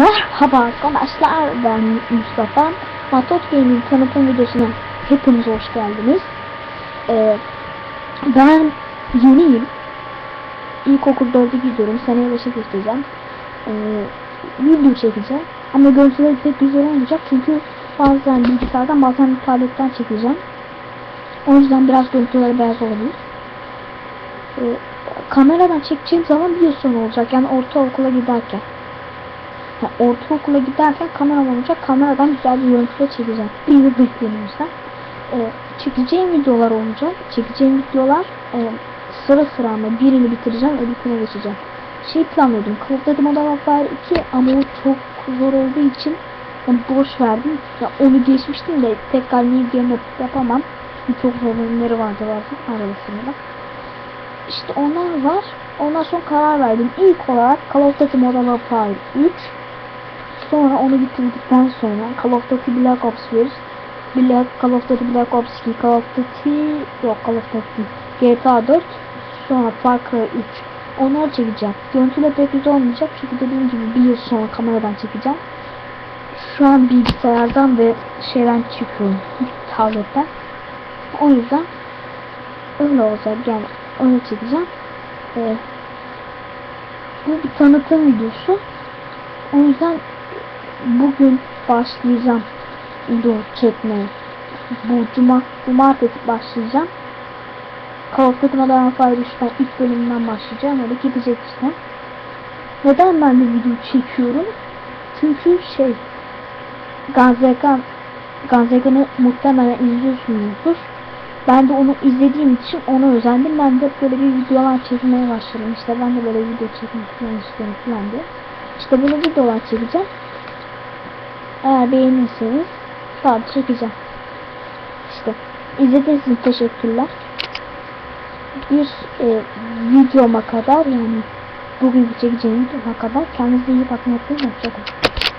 Merhaba arkadaşlar ben Mustafa. Matot Game'in tanıtım videosuna hepiniz hoş geldiniz. Ee, Ben yeniyim. İlkokul 4'e gidiyorum seneye 5'e geçeceğim ee, Video çekeceğim. Ama görüntüleri pek güzel olmayacak çünkü bazen bilgisayardan bazen tabletten çekeceğim. O yüzden biraz görüntüleri beyaz olabilir. Ee, Kameradan çekeceğim zaman bir yıl sonra olacak yani ortaokula giderken yani ortaokula giderken kameram olacak. Kameradan güzel bir görüntüle çekeceğim. Bir yıl yüzden. Ee, çekeceğim videolar olacak. Çekeceğim videolar e, sıra sıra ama birini bitireceğim öbürküne geçeceğim. Şey planlıyordum. Duty Modern Warfare 2 ama o çok zor olduğu için onu boş verdim. Ya onu geçmiştim de tekrar new game yapamam. Çünkü çok zor bölümleri vardı bazen arasında. İşte onlar var. Ondan sonra karar verdim. İlk olarak Call of Duty Modern Warfare 3 Sonra onu bitirdikten sonra Call of Duty Black Ops 1, Black, Call of Duty Black Ops 2, Call of Duty yok Call of Duty GTA 4 sonra Far Cry 3 onları çekeceğim. Görüntüler pek güzel olmayacak çünkü dediğim gibi bir yıl sonra kameradan çekeceğim. Şu an bilgisayardan ve şeyden çekiyorum tabletten. O yüzden öyle olacak yani onu çekeceğim. Ee, bu bir tanıtım videosu. O yüzden bugün başlayacağım video çekmeye. Bu cuma, cumartesi başlayacağım. Modern Warfare 3'ten ilk bölümünden başlayacağım. Öyle gidecek işte. Neden ben de video çekiyorum? Çünkü şey Ganzekan Ganzekan'ı muhtemelen izliyorsunuzdur. Ben de onu izlediğim için ona özendim. Ben de böyle bir videolar çekmeye başladım. İşte ben de böyle video çekmek falan istiyorum falan diye. İşte böyle videolar çekeceğim. Eğer beğenirseniz daha da çekeceğim. İşte izlediğiniz için teşekkürler. Bir e, videoma kadar yani bugün çekeceğim videoma kadar kendinize iyi bakın. Hoşçakalın.